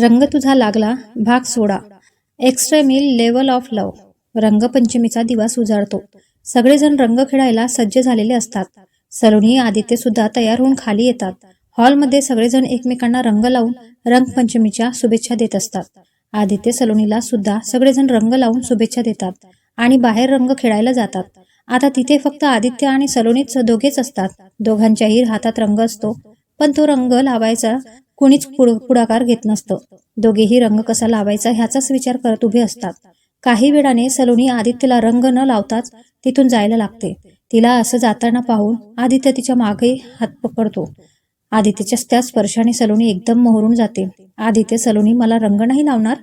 रंग तुझा लागला भाग सोडा. एक्स्ट्रेमिल लेवल ऑफ लव रंगपंचमीचा दिवस उजाडतो. सगळेजण रंग खेळायला सज्ज झालेले असतात. सलोनी आदित्य सुद्धा तयार होऊन खाली येतात. हॉलमध्ये सगळेजण एकमेकांना रंग लावून रंगपंचमीच्या शुभेच्छा देत असतात. आदित्य सलोनीला सुद्धा सगळेजण रंग लावून शुभेच्छा देतात आणि बाहेर रंग खेळायला जातात. आता तिथे फक्त आदित्य आणि सलोनीच दोघेच असतात. दोघांच्याही हातात रंग असतो पण तो रंग लावायचा कुणीच पुढ- पुढाकार घेत नसतं. दोघेही रंग कसा लावायचा ह्याचाच विचार करत उभे असतात. काही वेळाने सलोनी आदित्यला रंग न लावताच तिथून जायला लागते. तिला असं जाताना पाहून आदित्य तिच्यामागे हात पकडतो. आदित्यच्या त्या स्पर्शाने सलोनी एकदम मोहरून जाते. आदित्य सलोनी मला रंग नाही लावणार?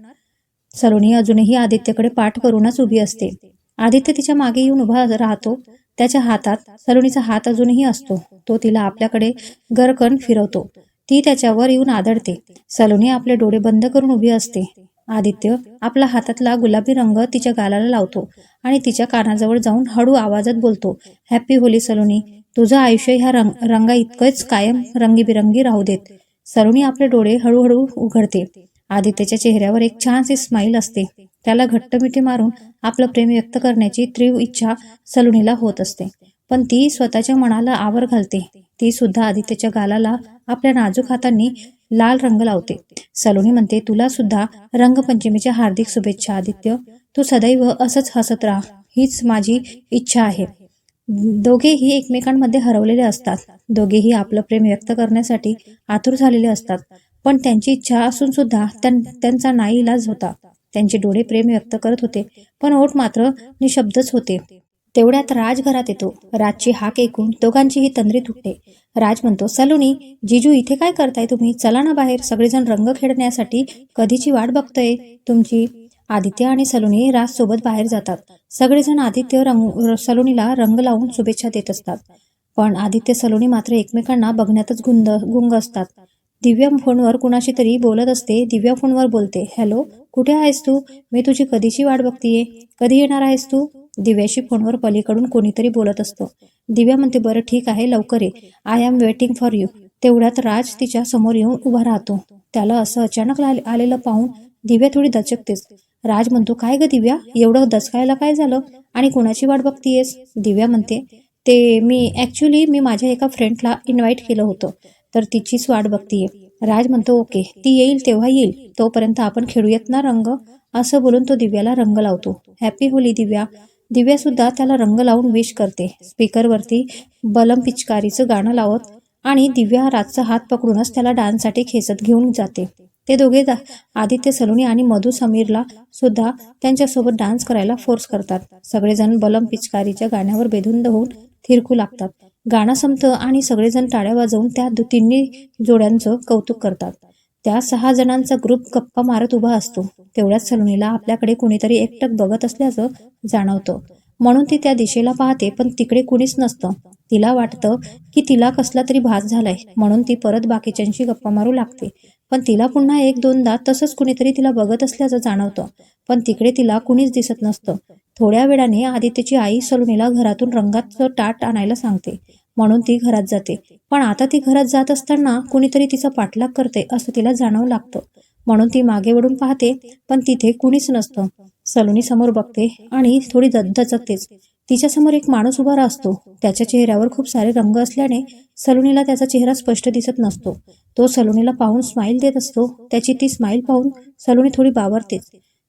सलोनी अजूनही आदित्यकडे पाठ करूनच उभी असते. आदित्य तिच्यामागे येऊन उभा राहतो. त्याच्या हातात सलोनीचा हात अजूनही असतो. तो तिला आपल्याकडे गरकन फिरवतो. ती त्याच्यावर येऊन आदळते. सलोनी आपले डोळे बंद करून उभी असते. आदित्य आपला हातातला गुलाबी रंग तिच्या गालाला लावतो आणि तिच्या कानाजवळ जाऊन हळू आवाजात बोलतो हॅपी होली सलोनी. तुझं आयुष्य ह्या रंग रंगा इतकंच कायम रंगीबिरंगी राहू देत. सलोनी आपले डोळे हळूहळू उघडते. आदित्यच्या चेहऱ्यावर एक छानशी स्माईल असते. त्याला घट्ट मिठी मारून आपलं प्रेम व्यक्त करण्याची तीव्र इच्छा सलोनीला होत असते. पण ती स्वतःच्या मनाला आवर घालते. ती सुद्धा आदित्यच्या गालाला आपल्या नाजूक हातांनी लाल रंग लावते. सलोनी म्हणते तुला सुद्धा रंगपंचमीच्या हार्दिक शुभेच्छा आदित्य. तू सदैव असंच हसत राहा. हीच माझी इच्छा आहे. दोघेही एकमेकांमध्ये हरवलेले असतात. दोघेही आपलं प्रेम व्यक्त करण्यासाठी आतुर झालेले असतात. पण त्यांची इच्छा असून सुद्धा त्यां- त्यांचा नाईलाज होता. त्यांचे डोळे प्रेम व्यक्त करत होते पण ओठ मात्र निशब्दच होते. तेवढ्यात राज घरात येतो. राजची हाक ऐकून दोघांचीही तंद्री तुटते. राज म्हणतो सलोनी जिजू इथे काय करताय तुम्ही? चला ना बाहेर. सगळेजण रंग खेळण्यासाठी कधीची वाट बघतोय तुमची आदित्य आणि सलोनी राज सोबत बाहेर जातात. सगळेजण आदित्य रंग सलोनीला रंग लावून शुभेच्छा देत असतात. पण आदित्य सलोनी मात्र एकमेकांना बघण्यातच गुंद गुंग असतात. दिव्या फोनवर कुणाशी तरी बोलत असते. दिव्या फोनवर बोलते हॅलो कुठे आहेस तू? मी तुझी कधीची वाट बघतीये? कधी येणार आहेस तू? दिव्याशी फोनवर पलीकडून कोणीतरी बोलत असतो. दिव्या म्हणते बरं ठीक आहे लवकर ये. I am waiting for you तेवढ्यात राज तिच्या समोर येऊन उभा राहतो. त्याला असं अचानक आलेलं पाहून दिव्या थोडी दचकतेच राज म्हणतो काय ग दिव्या? एवढं दचकायला काय झालं? आणि कोणाची वाट बघतीयेस? दिव्या म्हणते ते मी ॲक्च्युली मी माझ्या एका फ्रेंडला इन्व्हाइट केलं होतं. तर तिचीच वाट बघतीये. राज म्हणतो ओके ती येईल तेव्हा येईल. तोपर्यंत आपण खेळूयात ना रंग? असं बोलून तो दिव्याला रंग लावतो. हॅपी होली दिव्या. दिव्यासुद्धा त्याला रंग लावून विश करते. स्पीकरवरती बलम पिचकारीचं गाणं लावत आणि दिव्या राजचा हात पकडूनच त्याला डान्ससाठी खेचत घेऊन जाते. ते दोघे जा- आदित्य सलोनी आणि मधु समीरला सुद्धा त्यांच्यासोबत डान्स करायला फोर्स करतात. सगळेजण बलम पिचकारीच्या गाण्यावर बेधुंद होऊन थिरकू लागतात. गाणं संपतं आणि सगळेजण टाळ्या वाजवून त्या दु- तिन्ही जोड्यांचं कौतुक करतात. त्या सहा जणांचा ग्रुप गप्पा मारत उभा असतो. तेवढ्याच सलोनीला आपल्याकडे कुणीतरी एकटक बघत असल्याचं जाणवतं. म्हणून ती त्या दिशेला पाहते पण तिकडे कुणीच नसतं. तिला वाटतं की तिला कसला तरी भास झालाय म्हणून ती परत बाकीच्यांशी गप्पा मारू लागते. पण तिला पुन्हा एक दोनदा तसंच कुणीतरी तिला बघत असल्याचं जाणवतं. पण तिकडे तिला कुणीच दिसत नसतं. थोड्या वेळाने आदित्यची आई सलोनीला घरातून रंगाचं ताट आणायला सांगते. म्हणून ती घरात जाते. पण आता ती घरात जात असताना कुणीतरी तिचा पाठलाग करते असं तिला जाणवं लागतं. म्हणून ती मागे वळून पाहते पण तिथे कुणीच नसतं. सलोनी समोर बघते आणि थोडी द- दचकतेच. तिच्यासमोर एक माणूस उभा असतो त्याच्या चेहऱ्यावर खूप सारे रंग असल्याने सलोनीला त्याचा चेहरा स्पष्ट दिसत नसतो. तो सलोनीला पाहून स्माईल देत असतो. त्याची ती स्माईल पाहून सलोनी थोडी बावरतेच.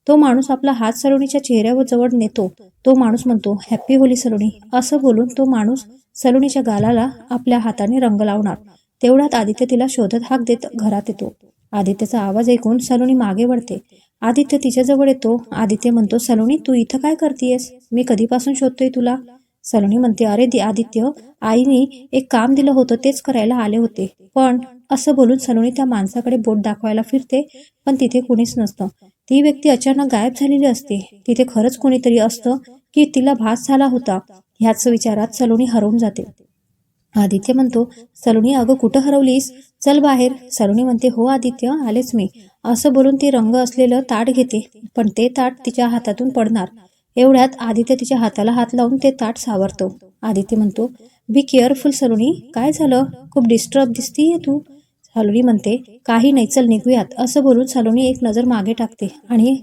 तो माणूस आपला हात सलोणीच्या चेहऱ्यावर जवळ नेतो. तो माणूस म्हणतो हॅपी होली सलोणी असं बोलून तो माणूस सलोणीच्या गालाला आपल्या हाताने रंग लावणार. तेवढ्यात आदित्य तिला शोधत हाक देत घरात येतो. आदित्यचा आवाज ऐकून सलोनी मागे वळते. आदित्य तिच्याजवळ येतो. आदित्य म्हणतो सलोनी तू इथं काय करतेयस? मी कधीपासून शोधतोय तुला? सलोनी म्हणते अरे दि आदित्य आईने एक काम दिलं होतं तेच करायला आले होते. पण असं बोलून सलोनी त्या माणसाकडे बोट दाखवायला फिरते पण तिथे कुणीच नसतं. ती व्यक्ती अचानक गायब झालेली असते. तिथे खरंच कोणीतरी असतं की तिला भास झाला होता. ह्याच विचारात सलोनी हरवून जाते. आदित्य म्हणतो सलोनी अगं कुठं हरवलीस? चल बाहेर. सलोनी म्हणते हो आदित्य आलेच मी. असं बोलून ती रंग असलेलं ताट घेते पण ते ताट तिच्या हातातून पडणार. एवढ्यात आदित्य तिच्या हाताला हात लावून ते ताट सावरतो. आदित्य म्हणतो बी केअरफुल सलोनी. काय झालं? खूप डिस्टर्ब दिसतीये तू. सालोनी म्हणते काही नाही चल निघूयात. असं बोलून सालोनी एक नजर मागे टाकते आणि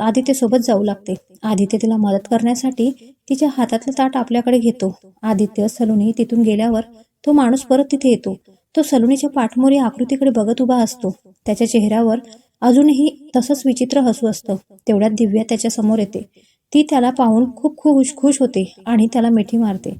आदित्य सोबत जाऊ लागते. आदित्य तिला मदत करण्यासाठी तिच्या हातातलं ताट आपल्याकडे घेतो. आदित्य सलोनी तिथून गेल्यावर तो माणूस परत तिथे येतो. तो सलोनीच्या पाठमोरी आकृतीकडे बघत उभा असतो. त्याच्या चेहऱ्यावर अजूनही तसंच विचित्र हसू असतं. तेवढ्यात दिव्या त्याच्यासमोर येते. ती त्याला पाहून खूप खुश खुश होते आणि त्याला मिठी मारते.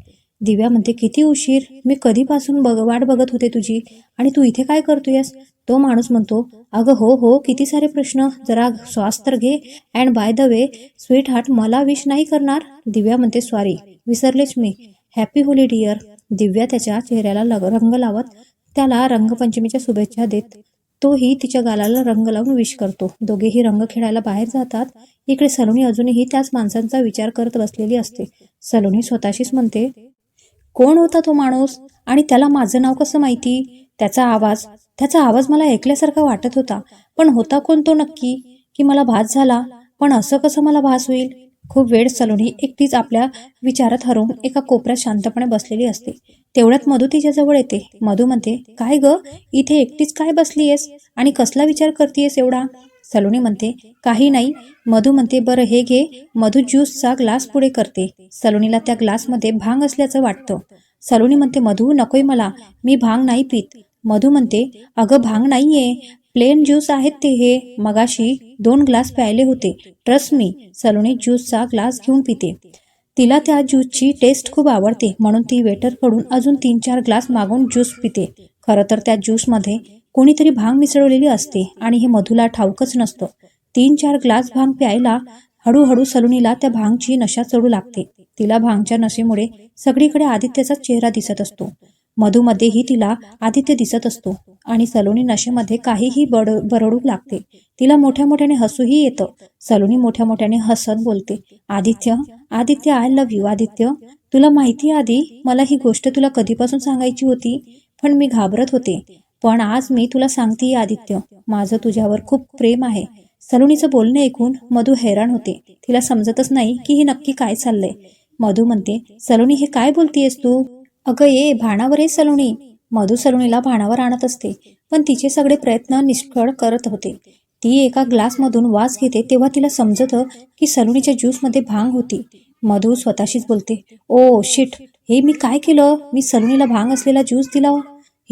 दिव्या म्हणते किती उशीर? मी कधीपासून बघ वाट बघत होते तुझी. आणि तू इथे काय करतोयस? तो माणूस म्हणतो अगं हो हो किती सारे प्रश्न. जरा श्वास तर घे. And by the way sweetheart मला विश नाही करणार. दिव्या म्हणते सॉरी विसरलेच मी. हॅपी होली डिअर दिव्या त्याच्या चेहऱ्याला लग रंग लावत त्याला रंगपंचमीच्या शुभेच्छा देत. तोही तिच्या गालाला रंग लावून विश करतो. दोघेही रंग खेळायला बाहेर जातात. इकडे सलोनी अजूनही त्याच माणसांचा विचार करत बसलेली असते. सलोनी स्वतःशीच म्हणते कोण होता तो माणूस आणि त्याला माझं नाव कसं माहिती? त्याचा आवाज त्याचा आवाज मला ऐकल्यासारखा वाटत होता. पण होता कोण तो नक्की? की मला भास झाला? पण असं कसं मला भास होईल? खूप वेळ सलोनी एकटीच आपल्या विचारात हरवून एका कोपऱ्यात शांतपणे बसलेली असते. तेवढ्यात मधू तिच्याजवळ येते. मधू म्हणते काय ग? इथे एकटीच काय बसलीयस? आणि कसला विचार करतेयस एवढा? सलोनी म्हणते काही नाही. मधू म्हणते बरं हे घे. मधू ज्यूसचा ग्लास पुढे करते. सलोनीला त्या ग्लासमध्ये भांग असल्याचं वाटतं. सलोनी म्हणते मधू नकोय मला. मी भांग नाही पित. मधू म्हणते अगं भांग नाहीये. प्लेन ज्यूस आहेत ते हे. मगाशी दोन ग्लास प्यायले होते. Trust me. सलोनी ज्यूसचा ग्लास घेऊन पिते. तिला त्या ज्यूसची टेस्ट खूप आवडते. म्हणून ती वेटरकडून अजून तीन चार ग्लास मागून ज्यूस पिते. खरं तर त्या ज्यूसमध्ये कोणीतरी भांग मिसळलेली असते आणि हे मधूला ठाऊकच नसतं. तीन चार ग्लास भांग प्यायला हळूहळू सलुनीला त्या भांगची नशा चढू लागते. तिला भांगच्या नशेमुळे सगळीकडे आदित्यचा चेहरा दिसत असतो. मधूमध्येही तिला आदित्य दिसत असतो आणि सलोनी नशेमध्ये काहीही बड बरडू लागते. तिला मोठ्या मोठ्याने हसूही येतं. सलोनी मोठ्या मोठ्याने हसत बोलते. Aditya Aditya I love you Aditya. तुला माहिती आहे आधी मला ही गोष्ट तुला कधीपासून सांगायची होती? पण मी घाबरत होते. पण आज मी तुला सांगते आदित्य. माझं तुझ्यावर खूप प्रेम आहे. सलोनीचं बोलणं ऐकून मधू हैराण होते. तिला समजतच नाही की हे नक्की काय चाललंय. मधू म्हणते सलोनी हे काय बोलतीयस तू? अगं ये भाणावर ये सलोनी. मधू सलोनीला भाणावर आणत असते पण तिचे सगळे प्रयत्न निष्फळ करत होते. ती एका ग्लासमधून वास घेते तेव्हा तिला समजतं की सलोनीच्या ज्यूसमध्ये भांग होती. मधू स्वतःशीच बोलते ओ शिट हे मी काय केलं? मी सलोनीला भांग असलेला ज्यूस दिला?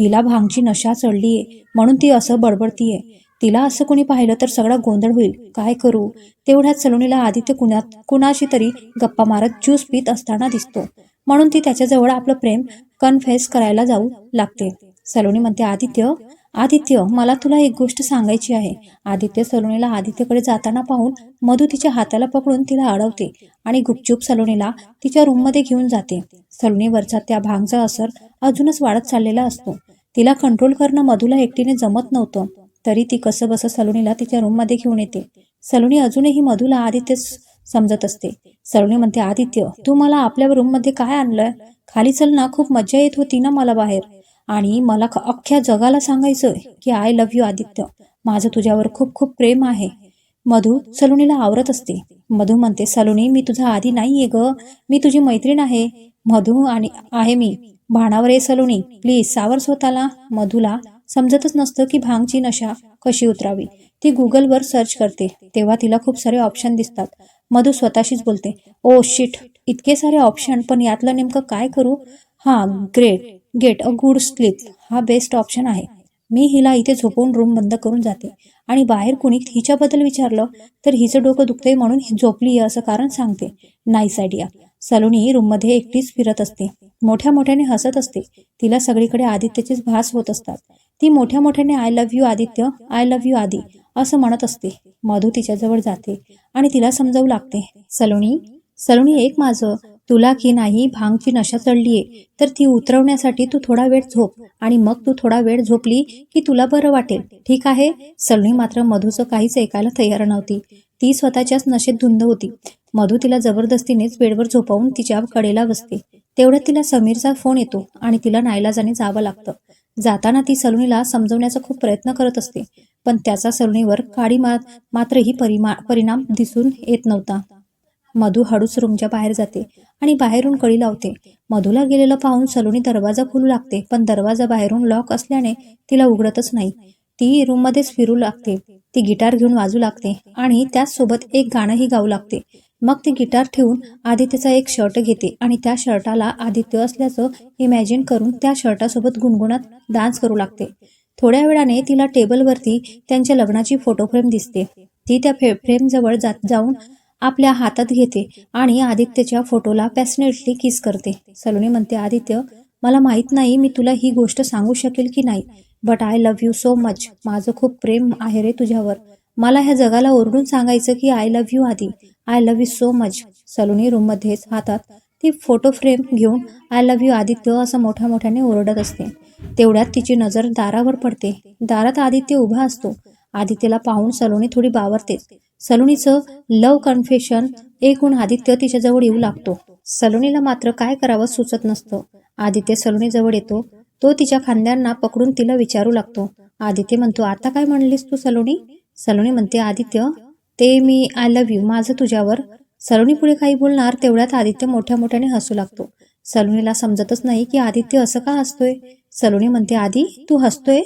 हिला भांगची नशा चढलीये म्हणून ती असं बडबडतीये. तिला असं कोणी पाहिलं तर सगळा गोंधळ होईल. काय करू? तेवढ्यात सलोनीला आदित्य कुणात कुणाशी तरी गप्पा मारत ज्यूस पित असताना दिसतो. म्हणून ती त्याच्याजवळ आपलं प्रेम कन्फेस करायला जाऊ लागते. सलोनी म्हणते आदित्य आदित्य मला तुला एक गोष्ट सांगायची आहे. आदित्य सलोनीला आदित्यकडे जाताना पाहून मधू तिच्या हाताला पकडून तिला अडवते आणि गुपचूप सलोनीला तिच्या रूममध्ये घेऊन जाते. सलोनीवरचा त्या भांगचा असर अजूनच वाढत चाललेला असतो. तिला कंट्रोल करणं मधूला एकटीने जमत नव्हतं. तरी ती कसं बसं सलोनीला तिच्या रूममध्ये घेऊन येते. सलोनी अजूनही मधूला आदित्य समजत असते. सलोनी म्हणते आदित्य तू मला आपल्या रूममध्ये काय आणलंय? खाली चल ना खूप मज्जा येत होती ना मला बाहेर. आणि मला अख्ख्या जगाला सांगायचं की आय लव्ह यू आदित्य. माझं तुझ्यावर खूप खूप प्रेम आहे. मधू सलोनीला आवरत असते. मधू म्हणते सलोनी मी तुझा आधी नाहीये ग. मी तुझी मैत्रीण आहे. मधू आणि आहे मी. भाणावर ये सलोनी. प्लीज सावर स्वतःला. मधूला समजतच नसतं की भांगची नशा कशी उतरावी. ती गुगलवर सर्च करते. तेव्हा तिला खूप सारे ऑप्शन दिसतात. मधू स्वतःशीच बोलते ओ शिट. इतके सारे ऑप्शन पण यातलं नेमकं काय करू? हा great. Get a good sleep. हा बेस्ट ऑप्शन आहे. मी हिला इथे झोपवून रूम बंद करून जाते. आणि बाहेर कुणी हिच्याबद्दल विचारलं तर हिचं डोकं दुखतंय म्हणून ही झोपली असं कारण सांगते. Nice idea. सलोनी रूममध्ये एकटीच फिरत असते. मोठ्या मोठ्याने हसत असते. तिला सगळीकडे आदित्यचेच भास होत असतात. ती मोठ्या मोठ्याने I love you Aditya. I love you Adi असं म्हणत असते. मधू तिच्याजवळ जाते आणि तिला समजावू लागते. सलोनी? सलोनी एक माझं. तुला की नाही भांगची नशा चढलीये. तर ती उतरवण्यासाठी तू थोडा वेळ झोप आणि मग तू थोडा वेळ झोपली की तुला बरं वाटेल. ठीक आहे? सलोनी मात्र मधूचं काहीच ऐकायला तयार नव्हती. ती स्वतःच्याच नशेत धुंद होती. मधू तिला जबरदस्तीनेच बेडवर झोपवून तिच्या कडेला बसते. तेवढ्यात तिला समीरचा फोन येतो आणि तिला नाईलाजाने जावं लागतं. जाताना ती सलोनीला समजवण्याचा खूप प्रयत्न करत असते. पण त्याचा सलोनीवर काडी मा मात्र ही परिमा परिणाम दिसून येत नव्हता. मधू हळूच रूमच्या बाहेर जाते आणि बाहेरून कळी लावते. मधूला गेलेलं पाहून सलोनी दरवाजा खोलू लागते पण दरवाजा बाहेरून लॉक असल्याने तिला उघडतच नाही. ती रूममध्येच फिरू लागते ती गिटार घेऊन वाजू लागते आणि त्याचसोबत एक गाणंही गाऊ लागते. मग ती गिटार ठेवून आदित्यचा एक शर्ट घेते आणि त्या शर्टाला आदित्य असल्याचं इमॅजिन करून त्या शर्टासोबत गुणगुणत डान्स करू लागते. थोड्या वेळाने तिला टेबलवरती त्यांच्या लग्नाची फोटो फ्रेम दिसते. ती त्या फे फ्रेमजवळ जा जाऊन आपल्या हातात घेते आणि आदित्यच्या फोटोला पॅसनेटली किस करते. सलोनी म्हणते आदित्य मला माहीत नाही मी तुला ही गोष्ट सांगू शकेल की नाही but I love you so much माझं खूप प्रेम आहे रे तुझ्यावर. मला ह्या जगाला ओरडून सांगायचं की I love you Adi. I love you so much Saloni रूममध्येच हातात ती फोटो फ्रेम घेऊन आय लव्ह यू आदित्य असं मोठ्या मोठ्याने ओरडत असते. तेवढ्यात तिची नजर दारावर पडते. दारात आदित्य उभा असतो. आदित्यला पाहून सलोनी थोडी बावरते. सलोनीचं लव कन्फेशन ऐकून आदित्य तिच्याजवळ येऊ लागतो. सलोनीला मात्र काय करावं सुचत नसतं. आदित्य सलोनीजवळ येतो. तो तिच्या खांद्यांना पकडून तिला विचारू लागतो. आदित्य म्हणतो आता काय म्हणलीस तू सलोनी? सलोनी म्हणते आदित्य ते मी आय लव्ह यू माझं तुझ्यावर. सलोनी पुढे काही बोलणार तेवढ्यात आदित्य मोठ्या मोठ्याने हसू लागतो. सलोनीला समजतच नाही की आदित्य असं का हसतोय. सलोनी म्हणते आधी तू हसतोय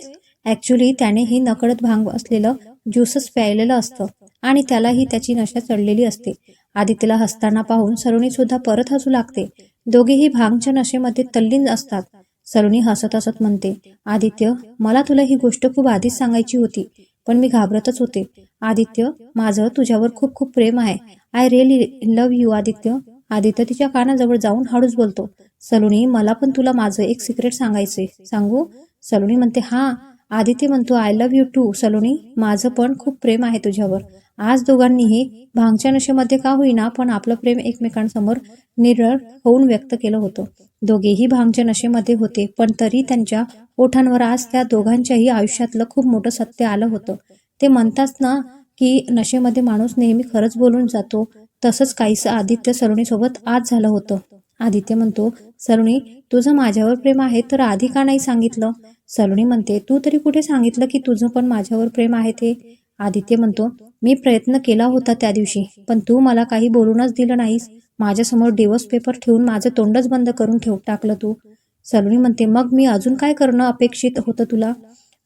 ॲक्च्युली त्याने हे नकळत भांग असलेलं ज्यूसच प्यायलेलं असतं आणि त्यालाही त्याची नशा चढलेली असते. आदित्यला हसताना पाहून सरुणी सुद्धा परत हसू लागते. दोघेही भांगच्या नशेमध्ये तल्लीन असतात. सरुणी हसत हसत म्हणते आदित्य मला तुला ही गोष्ट खूप आधीच सांगायची होती पण मी घाबरतच होते. आदित्य माझं तुझ्यावर खूप खूप प्रेम आहे. I really love you Aditya. Aditya तिच्या कानाजवळ जाऊन हळूच बोलतो. सलोनी मला पण तुला माझं एक सिक्रेट सांगायचंय. सांगू? सलोनी म्हणते हा. आदित्य म्हणतो I love you too Saloni. माझं पण खूप प्रेम आहे तुझ्यावर. आज दोघांनीही भांगच्या नशेमध्ये का होईना पण आपलं प्रेम एकमेकांसमोर निरळ होऊन व्यक्त केलं होतं. दोघेही भांगच्या नशेमध्ये होते पण तरी त्यांच्या ओठांवर आज त्या दोघांच्याही आयुष्यातलं खूप मोठं सत्य आलं होतं. ते म्हणतात ना की नशेमध्ये माणूस नेहमी खरंच बोलून जातो. तसंच काहीसं आदित्य सलोनीसोबत आज झालं होतं. आदित्य म्हणतो सलोनी तुझं माझ्यावर प्रेम आहे तर आधी का नाही सांगितलं? सलोनी म्हणते तू तरी कुठे सांगितलं की तुझं पण माझ्यावर प्रेम आहे ते? आदित्य म्हणतो मी प्रयत्न केला होता त्या दिवशी पण तू मला काही बोलूनच दिलं नाहीस. माझ्यासमोर डिवोर्स पेपर ठेवून माझं तोंडच बंद करून ठेव टाकलं तू. सलोनी म्हणते मग मी अजून काय करणं अपेक्षित होतं तुला?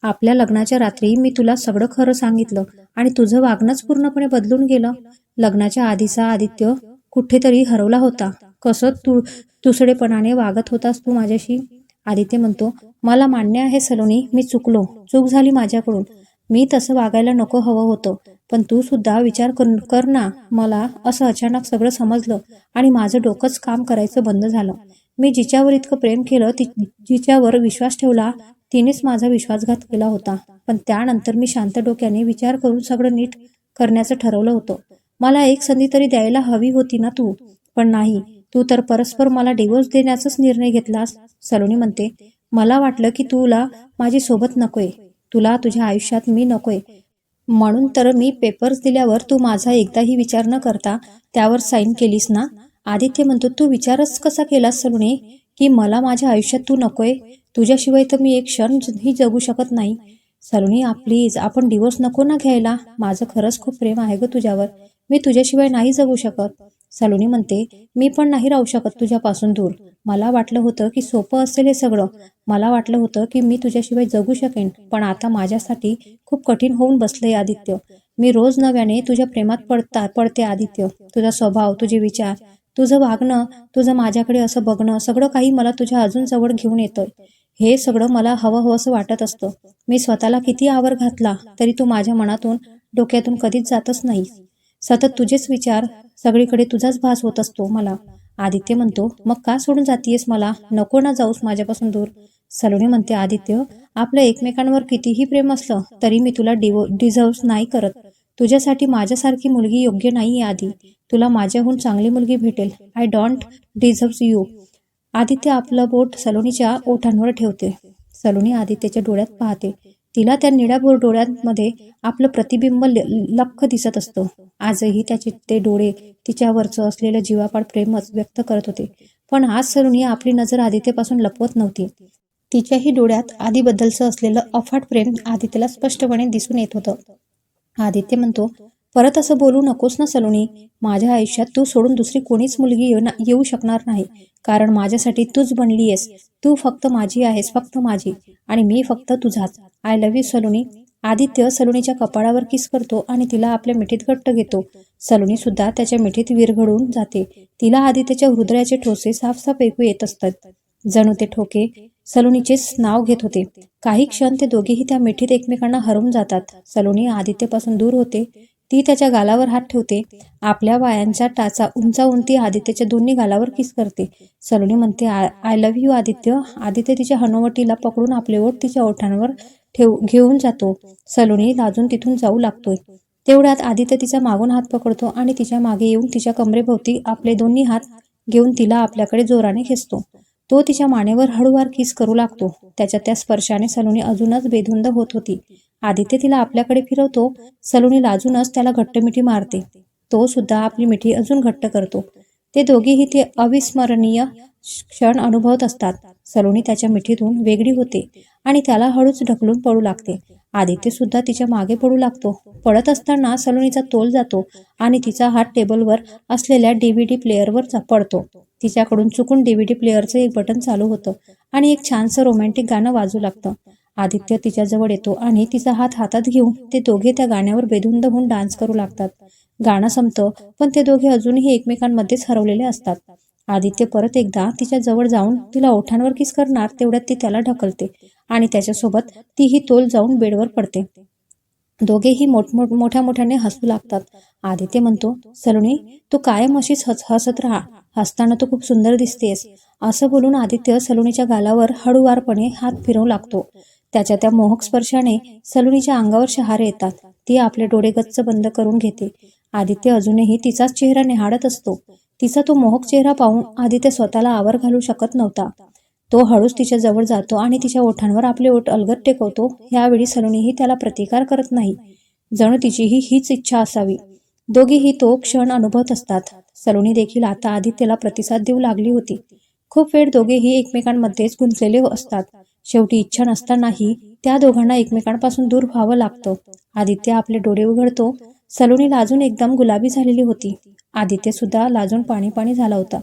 आपल्या लग्नाच्या रात्री मी तुला सगळं खरं सांगितलं आणि तुझं वागणंच पूर्णपणे बदलून गेलं. लग्नाच्या आधीचा आदित्य कुठेतरी हरवला होता. कसं तू तुसडेपणाने वागत होतास तू माझ्याशी? आदित्य म्हणतो मला मान्य आहे सलोनी मी चुकलो. चूक झाली माझ्याकडून. मी तसं वागायला नको हवं होतं. पण तू सुद्धा विचार कर कर ना. मला असं अचानक सगळं समजलं आणि माझं डोकंच काम करायचं बंद झालं. मी जिच्यावर इतकं प्रेम केलं ती जिच्यावर विश्वास ठेवला तिनेच माझा विश्वासघात केला होता. पण त्यानंतर मी शांत डोक्याने विचार करून सगळं नीट करण्याचं ठरवलं होतं. मला एक संधी तरी द्यायला हवी होती ना तू? पण नाही. तू तर परस्पर मला डिवोर्स देण्याचाच निर्णय घेतलास सलोनी म्हणते. मला वाटलं की तुला माझी सोबत नकोय. तुला तुझ्या आयुष्यात मी नकोय. म्हणून तर मी पेपर्स दिल्यावर तू माझा एकदाही विचार न करता त्यावर साईन केलीस ना? आदित्य म्हणतो तू विचारच कसा केलास सलोनी की मला माझ्या आयुष्यात तू नकोय? तुझ्याशिवाय तर मी एक क्षणही जगू शकत नाही. सलोनी प्लीज आपण डिवोर्स नको ना घ्यायला? माझं खरंच खूप प्रेम आहे ग तुझ्यावर. मी तुझ्याशिवाय नाही जगू शकत. सलोनी म्हणते मी पण नाही राहू शकत तुझ्यापासून दूर. मला वाटलं होतं की सोपं असेल हे सगळं. मला वाटलं होतं की मी तुझ्याशिवाय जगू शकेन पण आता माझ्यासाठी खूप कठीण होऊन बसलंय आदित्य. मी रोज नव्याने तुझ्या प्रेमात पडता पडते आदित्य. तुझा स्वभाव तुझे विचार तुझं वागणं तुझं माझ्याकडे असं बघणं सगळं काही मला तुझ्या अजून जवळ घेऊन येतं हे सगळं मला हवं हवं असं वाटत असतं. मी स्वतःला किती आवर घातला तरी तू माझ्या मनातून डोक्यातून कधीच जातच नाही सतत तुझेच विचार सगळीकडे तुझाच भास होत असतो मला. आदित्य म्हणतो मग का सोडून जातीयस मला? नको ना जाऊस माझ्यापासून दूर. सलोनी म्हणते आदित्य आपलं एकमेकांवर कितीही प्रेम असलं तरी मी तुला डिवो डिझर्व नाही करत. तुझ्यासाठी माझ्यासारखी मुलगी योग्य नाही आहे आधी तुला माझ्याहून चांगली मुलगी भेटेल. I don't deserve you Aditya आपलं बोट सलोनीच्या ओठांवर ठेवते. सलोनी आदित्यच्या डोळ्यात पाहते. तिला त्या निळ्याभोर डोळ्यांमध्ये आपलं प्रतिबिंब ल- लख्ख दिसत असतं. आजही त्याचे ते डोळे तिच्यावरचं असलेलं जीवापाड प्रेमच व्यक्त करत होते. पण आज सरुणी आपली नजर आदित्यपासून लपवत नव्हती. तिच्याही डोळ्यात आदीबद्दलचं असलेलं अफाट प्रेम आदित्यला स्पष्टपणे दिसून येत होतं. आदित्य म्हणतो परत असं बोलू नकोस ना सलोनी. माझ्या आयुष्यात तू सोडून दुसरी कोणीच मुलगी येऊ ना- येऊ शकणार नाही. कारण माझ्यासाठी तूच बनली आहेस. तू फक्त माझी आहेस फक्त माझी. आणि मी फक्त तुझाच. I love you Saloni. Aditya सलोनीच्या कपाळावर किस करतो आणि तिला आपल्या मिठीत घट्ट घेतो. सलोनी सुद्धा त्याच्या मिठीत विरघळून जाते. तिला आदित्यच्या हृदयाचे ठोसे साफसाफ ऐकू येत असतात. जणू ते ठोके सलोनीचेच नाव घेत होते. काही क्षण ते दोघेही त्या मिठीत एकमेकांना हरवून जातात. सलोनी आदित्यपासून दूर होते. ती त्याच्या गालावर हात ठेवते. आपल्या वायांचा टाचा उंचावून आदित्यच्या दोन्ही गालावर किस करते. सलोनी म्हणते I love you Aditya. Aditya तिच्या हनुवटीला पकडून आपले ओठ तिच्या ओठांवर ठेव घेऊन जातो. सलोनी लाजून तिथून जाऊ लागतोय. तेवढ्यात आदित्य तिचा मागून हात पकडतो आणि तिच्यामागे येऊन तिच्या कमरेभोवती आपले दोन्ही हात घेऊन तिला आपल्याकडे जोराने खेचतो. तो तिच्या मानेवर हळूवार किस करू लागतो. त्याच्या त्या स्पर्शाने सलोनी अजूनच बेधुंद होत होती. आदित्य तिला आपल्याकडे फिरवतो. सलोनी लाजूनच त्याला घट्ट मिठी मारते. तो सुद्धा आपली मिठी अजून घट्ट करतो. ते दोघेही ते अविस्मरणीय क्षण अनुभवत असतात. सलोनी त्याच्या मिठीतून वेगळी होते आणि त्याला हळूच ढकलून पडू लागते. आदित्य सुद्धा तिच्यामागे पडू लागतो. पडत असताना सलोनीचा तोल जातो आणि तिचा हात टेबलवर असलेल्या डीव्हीडी प्लेअरवर पडतो. तिच्याकडून चुकून डीव्हीडी प्लेअरचं एक बटन चालू होतं आणि एक छानसं रोमॅन्टिक गाणं वाजू लागतं. आदित्य तिच्याजवळ येतो आणि तिचा हात हातात घेऊन ते दोघे त्या गाण्यावर बेधुंद होऊन डान्स करू लागतात. गाणं संपतं पण ते दोघे अजूनही एकमेकांमध्येच हरवलेले असतात. आदित्य परत एकदा तिच्या जवळ जाऊन तिला ओठांवर किस करणार तेवढ्यात ती त्याला ढकलते आणि त्याच्यासोबत तीही तोल जाऊन बेडवर पडते. दोघेही मोठमोठ मोठ्या मोठ्याने हसू लागतात. आदित्य म्हणतो सलोनी तू कायम अशीच हस हसत राहा. हसताना तू खूप सुंदर दिसतेस. असं बोलून आदित्य सलोनीच्या गालावर हळूवारपणे हात फिरवू लागतो. त्याच्या त्या मोहक स्पर्शाने सलोनीच्या अंगावर शहारे येतात. ती आपले डोळे गच्च बंद करून घेते. आदित्य अजूनही तिचाच चेहरा निहाळत असतो. तिचा तो मोहक चेहरा पाहून आदित्य स्वतःला आवर घालू शकत नव्हता. तो हळूच तिच्या जवळ जातो आणि तिच्या ओठांवर आपले ओठ अलगद टेकवतो. यावेळी सलोनीही त्याला प्रतिकार करत नाही. जणू तिचीही हीच इच्छा असावी. दोघीही तो क्षण अनुभवत असतात. सलोनी देखील आता आदित्यला प्रतिसाद देऊ लागली होती. खूप वेळ दोघेही एकमेकांमध्येच गुंतलेले असतात. शेवटी इच्छा नसतानाही त्या दोघांना एकमेकांपासून दूर व्हावं लागतं. आदित्य आपले डोळे उघडतो सलोनी लाजून एकदम गुलाबी झालेली होती. आदित्य सुद्धा लाजून पाणी पाणी झाला होता.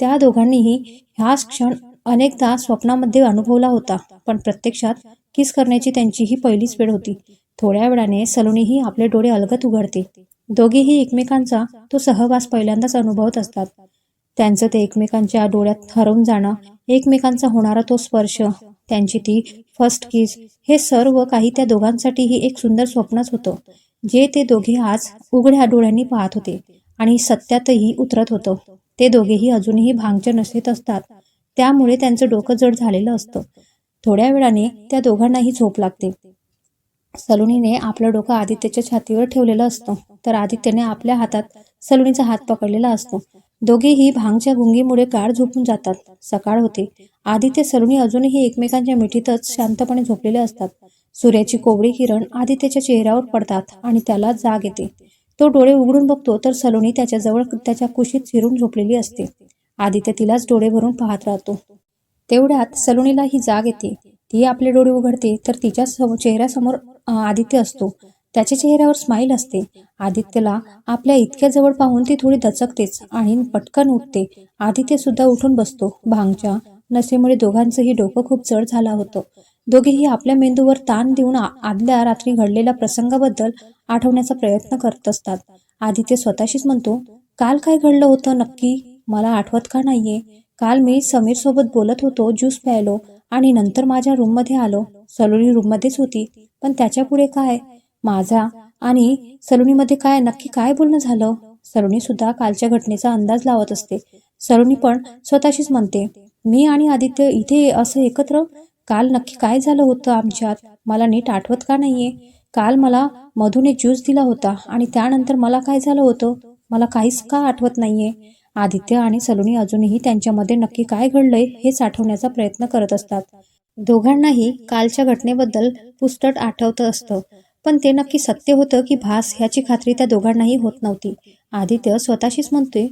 त्या दोघांनीही ह्याच क्षण अनेकदा स्वप्नामध्ये अनुभवला होता पण प्रत्यक्षात किस करण्याची त्यांची ही पहिलीच वेळ होती. थोड्या वेळाने सलोनीही आपले डोळे अलगत उघडते. दोघेही एकमेकांचा तो सहवास पहिल्यांदाच अनुभवत असतात. त्यांचं ते एकमेकांच्या डोळ्यात हरवून जाणं एकमेकांचा होणारा तो स्पर्श त्यांची ती फर्स्ट किस हे सर्व काही त्या दोघांसाठीही एक सुंदर स्वप्नच होतं. जे ते दोघे आज उघड्या डोळ्यांनी पाहत होते आणि सत्यातही उतरत होतं. ते दोघेही अजूनही भांगच्या नशेत असतात. त्यामुळे त्यांचं डोकं जड झालेलं असतं. थोड्या वेळाने त्या दोघांनाही झोप लागते. सलोनीने आपलं डोकं आदित्यच्या छातीवर ठेवलेलं असतं तर आदित्यने आपल्या हातात सलोनीचा हात पकडलेला असतो. दोघेही भांगच्या गुंगीमुळे गाढ झोपून जातात. सकाळ होते. आदित्य सलोनी अजूनही एकमेकांच्या मिठीतच शांतपणे झोपलेले असतात. सूर्याची कोवळी किरण आदित्यच्या चेहऱ्यावर पडतात आणि त्याला जाग येते. तो डोळे उघडून बघतो तर सलोनी त्याच्याजवळ त्याच्या कुशीत चिरून झोपलेली असते. आदित्य तिलाच डोळे भरून पाहत राहतो. तेवढ्यात सलोनीला ही जाग येते. ती आपले डोळे उघडते तर तिच्या चेहऱ्यासमोर आदित्य असतो. त्याच्या चेहऱ्यावर स्माईल असते. आदित्यला आपल्या इतक्या जवळ पाहून ती थोडी दचकतेच आणि पटकन उठते. आदित्य सुद्धा उठून बसतो. भांगच्या नशेमुळे दोघांचंही डोकं खूप जड झालं होतं. दोघेही आपल्या मेंदूवर ताण देऊन आदल्या रात्री घडलेल्या प्रसंगाबद्दल आठवण्याचा प्रयत्न करत असतात. आदित्य स्वतःशीच म्हणतो काल काय घडलं होतं नक्की? मला आठवत का नाहीये? काल मी समीर सोबत बोलत होतो ज्यूस प्यायलो आणि नंतर माझ्या रूममध्ये आलो. सलोनी रूममध्येच होती पण त्याच्या पुढे काय? माझा? आणि सलोनीमध्ये काय? नक्की काय बोलणं झालं? सलोनी सुद्धा कालच्या घटनेचा अंदाज लावत असते. सलोनी पण स्वतःशीच म्हणते मी आणि आदित्य इथे असं एकत्र काल नक्की काय झालं होतं आमच्यात? मला नीट आठवत का नाहीये? काल मला मधूने ज्यूस दिला होता आणि त्यानंतर मला काय झालं होतं? मला काहीच का आठवत नाहीये? आदित्य आणि सलोनी अजूनही त्यांच्यामध्ये नक्की काय घडलंय हेच आठवण्याचा प्रयत्न करत असतात. दोघांनाही कालच्या घटनेबद्दल पुस्तट आठवत असतं. पण ते नक्की सत्य होतं की भास ह्याची खात्री त्या दोघांनाही होत नव्हती. आदित्य स्वतःशीच म्हणतोय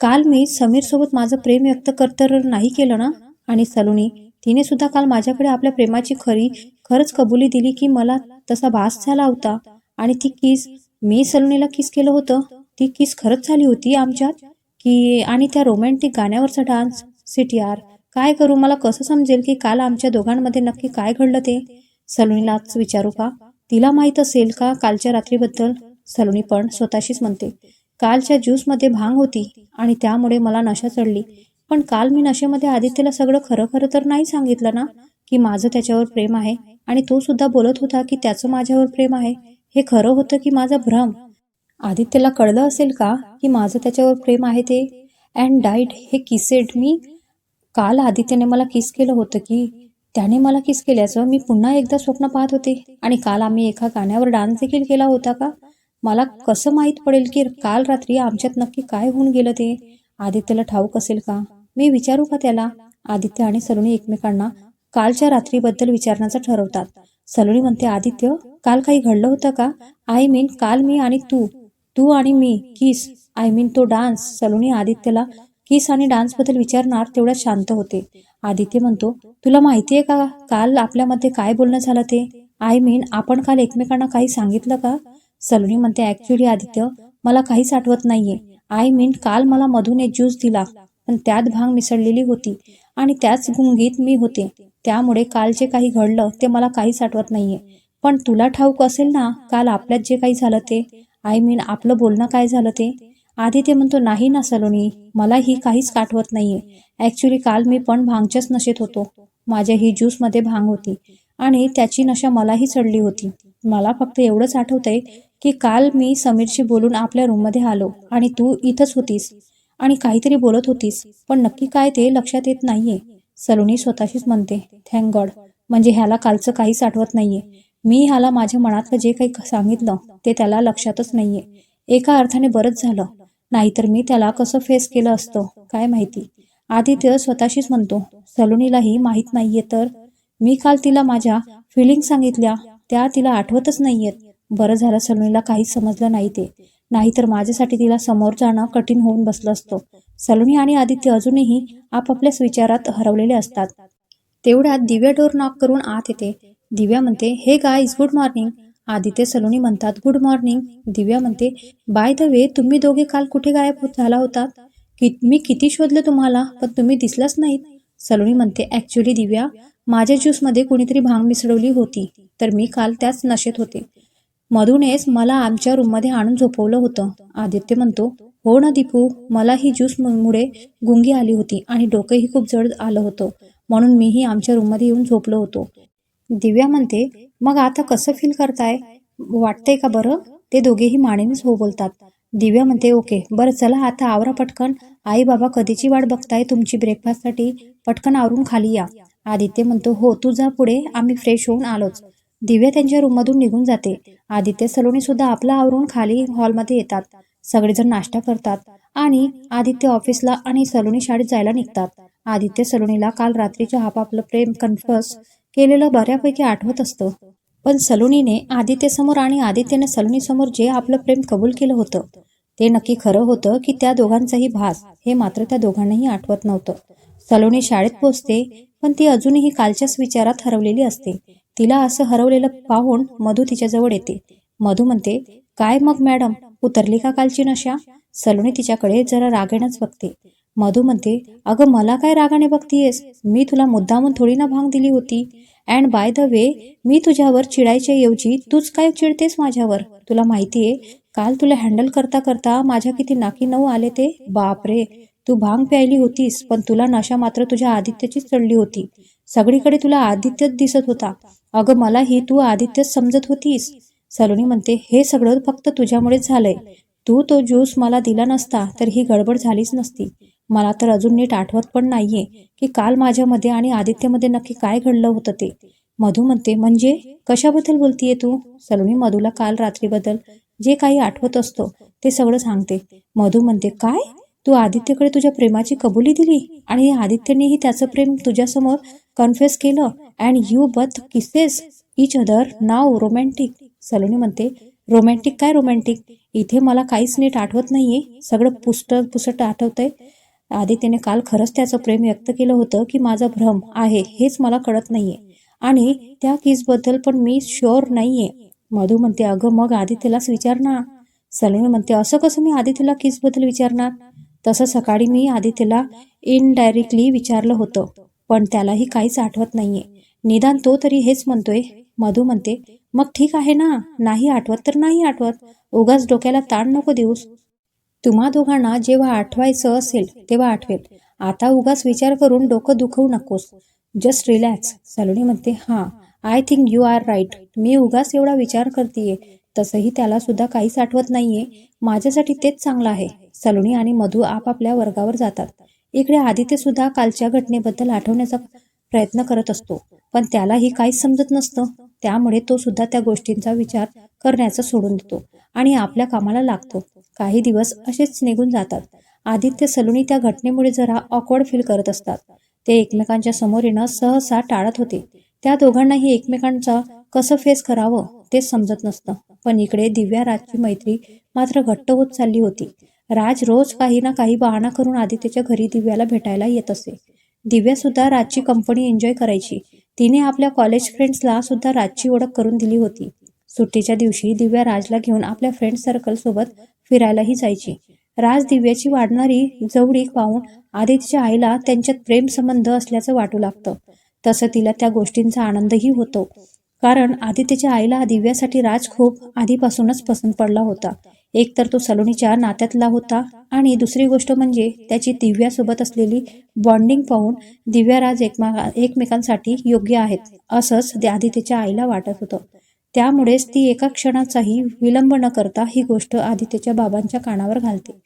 काल मी समीर सोबत माझं प्रेम व्यक्त कर तर नाही केलं ना? आणि सलोनी तिने सुद्धा काल माझ्याकडे आपल्या प्रेमाची खरी खरंच कबुली दिली की मला तसा भास झाला होता. आणि ती किस मी सलोनीला किस केलं होतं? ती किस खरंच झाली होती आमच्यात? की आणि त्या रोमॅन्टिक गाण्यावरचा डान्स? सिटी आर काय करू? मला कसं समजेल की काल आमच्या दोघांमध्ये नक्की काय घडलं ते? सलोनीलाच विचारू का? तिला माहीत असेल का कालच्या रात्रीबद्दल? सलोनी पण स्वतःशीच म्हणते. कालच्या ज्यूसमध्ये भांग होती आणि त्यामुळे मला नशा चढली. पण काल मी नशेमध्ये आदित्यला सगळं खरं खरं तर नाही सांगितलं ना की माझं त्याच्यावर प्रेम आहे. आणि तो सुद्धा बोलत होता की त्याचं माझ्यावर प्रेम आहे. हे खरं होतं की माझा भ्रम? आदित्यला कळलं असेल का की माझं त्याच्यावर प्रेम आहे ते? अँड डाईट हे किसेट मी काल आदित्यने मला किस केलं होतं की त्याने मला किस केल्याचं मी पुन्हा एकदा स्वप्न पाहत होते. आणि काल आम्ही एका गाण्यावर डान्स देखील केला होता का? मला कसं माहीत पडेल की काल रात्री आमच्यात नक्की काय होऊन गेलं ते? आदित्यला ठाऊक असेल का? मी विचारू का त्याला? आदित्य आणि सलोनी एकमेकांना कालच्या रात्रीबद्दल विचारण्याचं ठरवतात. सलोनी म्हणते आदित्य काल काही घडलं होतं का? आय मीन काल मी आणि तू. तू आणि मी किस. आय मीन तो डान्स. सलोनी आदित्यला किस आणि डान्सबद्दल विचारणार तेवढ्यात शांत होते. आदित्य म्हणतो तुला माहिती आहे का? काल आपल्यामध्ये काय बोलणं झालं ते? आय मीन आपण काल एकमेकांना काही सांगितलं का? सलोनी म्हणते ऍक्च्युली आदित्य मला काहीच आठवत नाहीये. आय मीन काल मला मधून एक ज्यूस दिला. पण त्यात भांग मिसळलेली होती आणि त्याच गुंगीत मी होते. त्यामुळे काल जे काही घडलं ते मला काहीच आठवत नाहीये. पण तुला ठाऊक असेल ना काल आपल्यात जे काही झालं ते. आय मीन आपलं बोलणं काय झालं ते? आधी ते म्हणतो नाही ना सलोनी मलाही काहीच आठवत नाहीये. ऍक्च्युली काल मी पण भांगच्याच नशेत होतो. माझ्या ही ज्यूसमध्ये भांग होती आणि त्याची नशा मलाही चढली होती. मला फक्त एवढंच आठवतंय की काल मी समीरशी बोलून आपल्या रूममध्ये आलो आणि तू इथंच होतीस. आणि काहीतरी बोलत होतीस पण नक्की काय ते लक्षात येत नाहीये. सलोनी स्वतःशीच म्हणते थँक गॉड म्हणजे ह्याला कालचं काहीच आठवत नाहीये. मी ह्याला माझ्या मनातलं जे काही सांगितलं ते त्याला लक्षातच नाहीये. एका अर्थाने बरंच झालं. नाहीतर मी त्याला कसं फेस केलं असतं काय माहिती. आदित्य स्वतःशीच म्हणतो सलोनीलाही माहीत नाहीये तर? मी काल तिला माझ्या फिलिंग सांगितल्या त्या तिला आठवतच नाहीयेत. बरं झालं सलोनीला काहीच समजलं नाही ते. नाहीतर माझ्यासाठी तिला समोर जाणं कठीण होऊन बसलं असतं. सलोनी आणि आदित्य अजूनही आपापल्याच विचारात हरवलेले असतात. तेवढ्यात दिव्या डोर नॉक करून आत येते. दिव्या म्हणते hey guys good morning Aditya Saloni म्हणतात गुड मॉर्निंग दिव्या म्हणते बाय द वे तुम्ही दोघे काल कुठे गायब होत झाला होता? कि मी किती शोधलं तुम्हाला? पण तुम्ही दिसलाच नाहीत. सलोनी म्हणते ऍक्च्युली दिव्या माझ्या ज्यूसमध्ये कुणीतरी भांग मिसळवली होती. तर मी काल त्याच नशेत होते. मधूनच मला आमच्या रूममध्ये आणून झोपवलं होतं. आदित्य म्हणतो हो ना दीपू मला ही ज्यूस मुळे गुंगी आली होती आणि डोकंही खूप जड आलं होतं म्हणून मीही आमच्या रूममध्ये येऊन झोपलो होतो. दिव्या म्हणते मग आता कसं फील करताय? वाटतंय का बरं? ते दोघेही मानेनेच हो बोलतात. दिव्या म्हणते ओके बरं चला आता आवरा पटकन. आई बाबा कधीची वाट बघताय तुमची ब्रेकफास्टसाठी पटकन आवरून खाली या. आदित्य म्हणतो हो तू जा पुढे आम्ही फ्रेश होऊन आलोच. दिव्या त्यांच्या रूममधून निघून जाते. आदित्य सलोनी सुद्धा आपला आवरून खाली हॉलमध्ये येतात. सगळेजण नाश्ता करतात आणि आदित्य ऑफिसला आणि सलोनी शाळेत जायला निघतात. आदित्य सलोनीला काल रात्रीच्या आपापलं प्रेम कन्फर्स केलेलं बऱ्यापैकी आठवत असतं. पण सलोनीने आदित्यसमोर आणि आदित्यने सलोनीसमोर जे आपलं प्रेम कबूल केलं होतं ते नक्की खरं होतं की त्या दोघांचाही भास हे मात्र त्या दोघांनाही आठवत नव्हतं. सलोनी शाळेत पोचते पण ती अजूनही कालच्याच विचारात हरवलेली असते. तिला असं हरवलेलं पाहून मधू तिच्याजवळ येते. मधू म्हणते काय मग मॅडम उतरली का कालची नशा? सलोनी तिच्याकडे जरा रागेनच बघते. मधू म्हणते अगं मला काय रागाने बघतीयेस? मी तुला मुद्दामून थोडी ना भांग दिली होती. अँड बाय द वे मी तुझ्यावर चिडायच्या ऐवजी तूच काय चिडतेस माझ्यावर? तुला माहितीये काल तुला हँडल करता करता माझ्या किती नाकी नऊ आले ते? बापरे! तू भांग प्यायली होतीस पण तुला नशा मात्र तुझ्या आदित्यचीच चढली होती. सगळीकडे तुला आदित्यच दिसत होता. अगं मला ही तू आदित्यच समजत होतीस. सलोनी म्हणते हे सगळं फक्त तुझ्यामुळेच झालंय. तू तो ज्यूस मला दिला नसता तर ही गडबड झालीच नसती. मला तर अजून नीट आठवत पण नाहीये की काल माझ्यामध्ये आणि आदित्यमध्ये नक्की काय घडलं होतं ते. मधू म्हणते म्हणजे? कशाबद्दल बोलतीये तू? सलोनी मधूला काल रात्रीबद्दल जे काही आठवत असतो ते सगळं सांगते. मधू म्हणते काय? तू आदित्यकडे तुझ्या प्रेमाची कबुली दिली आणि आदित्यनेही त्याचं प्रेम तुझ्यासमोर कन्फेस केलं and you both kisses each other now romantic Saloni म्हणते रोमॅन्टिक काय रोमॅन्टिक इथे मला काहीच नीट आठवत नाहीये. सगळं पुष्ट पुसट आठवतंय. आदित्यने काल खरंच त्याचं प्रेम व्यक्त केलं होतं की माझा भ्रम आहे हेच मला कळत नाहीये. आणि त्या किसबद्दल पण मी शुअर नाहीये. मधू म्हणते अगं मग आदित्यलाच विचार ना सलोनी म्हणते असं कसं मी आदित्यला किसबद्दल विचारणार? तसं सकाळी मी आदित्यला इनडायरेक्टली विचारलं होतं पण त्यालाही काहीच आठवत नाहीये. निदान तो तरी हेच म्हणतोय मधू म्हणते मग ठीक आहे ना नाही आठवत तर नाही आठवत. उगाच डोक्याला ताण नको देऊस. तुम्हा दोघांना जेव्हा आठवायचं असेल तेव्हा आठवेल. आता उगाच विचार करून डोकं दुखवू नकोस. जस्ट रिलॅक्स सलोनी म्हणते हां I think you are right मी उगाच एवढा विचार करतेय. तसंही त्याला सुद्धा काहीच आठवत नाहीये. माझ्यासाठी तेच चांगलं आहे. सलोनी आणि मधू आपापल्या वर्गावर जातात. इकडे आदित्य सुद्धा कालच्या घटनेबद्दल आठवण्याचा प्रयत्न करत असतो. पण त्यालाही काहीच समजत नसतं. त्यामुळे तो सुद्धा त्या गोष्टींचा विचार करण्याचं सोडून देतो आणि आपल्या कामाला लागतो. काही दिवस असेच निघून जातात. आदित्य सलोनी त्या घटनेमुळे जरा ऑकवर्ड फील करत असतात. ते एकमेकांच्या समोर येणं सहसा टाळत होते. त्या दोघांनाही एकमेकांचा कसं फेस करावं तेच समजत नसतं. पण इकडे दिव्या राजची मैत्री मात्र घट्ट होत चालली होती. राज रोज काही ना काही बहाणा करून आदित्यच्या घरी दिव्याला भेटायला येत असे. दिव्या सुद्धा राजची कंपनी एन्जॉय करायची. तिने आपल्या कॉलेज फ्रेंड्सला सुद्धा राजची ओळख करून दिली होती. सुट्टीच्या दिवशी दिव्या राजला घेऊन आपल्या फ्रेंड सर्कल सोबत फिरायलाही जायची. राज दिव्याची वाढणारी जवळीक पाहून आदित्यच्या आईला त्यांच्यात प्रेम संबंध असल्याचं वाटू लागतं. तसं तिला त्या गोष्टींचा आनंदही होतो. कारण आदित्यच्या आईला दिव्यासाठी राज खूप आधीपासूनच पसंत पडला होता. एक तर तो सलोनीच्या नात्यातला होता आणि दुसरी गोष्ट म्हणजे त्याची दिव्यासोबत असलेली बॉन्डिंग पाहून दिव्या राज एकमा एकमेकांसाठी योग्य आहेत असंच आदित्यच्या आईला वाटत होतं. त्यामुळेच ती एका क्षणाचाही विलंब न करता ही गोष्ट आदित्यच्या बाबांच्या कानावर घालते.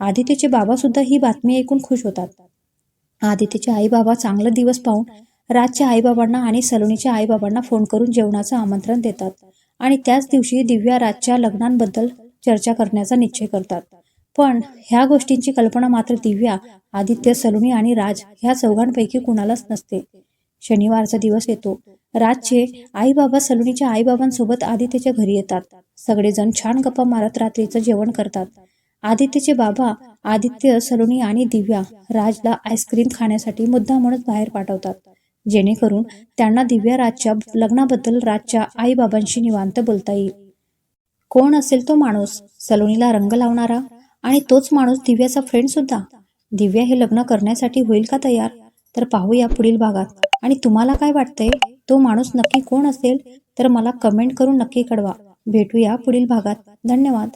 आदित्यचे बाबा सुद्धा ही बातमी ऐकून खुश होतात. आदित्यचे आई बाबा चांगला दिवस पाहून राजच्या आईबाबांना आणि सलोनीच्या आईबाबांना फोन करून जेवणाचं आमंत्रण देतात आणि त्याच दिवशी दिव्या राजच्या लग्नांबद्दल चर्चा करण्याचा निश्चय करतात. पण ह्या गोष्टींची कल्पना मात्र दिव्या आदित्य सलोनी आणि राज ह्या चौघांपैकी कुणालाच नसते. शनिवारचा दिवस येतो. राजचे आईबाबा सलोनीच्या आईबाबांसोबत आदित्यच्या घरी येतात. सगळेजण छान गप्पा मारत रात्रीचं जेवण करतात. आदित्यचे बाबा आदित्य सलोनी आणि दिव्या राजला आईस्क्रीम खाण्यासाठी मुद्दा म्हणत बाहेर पाठवतात. जेणेकरून त्यांना दिव्या राजच्या लग्नाबद्दल राजच्या आईबाबांशी निवांत बोलता येईल. कोण असेल तो माणूस? सलोनीला रंग लावणारा? आणि तोच माणूस दिव्याचा फ्रेंड सुद्धा? दिव्या हे लग्न करण्यासाठी होईल का तयार? तर पाहूया पुढील भागात. आणि तुम्हाला काय वाटतंय? तो माणूस नक्की कोण असेल? तर मला कमेंट करून नक्की कळवा. भेटूया पुढील भागात. धन्यवाद.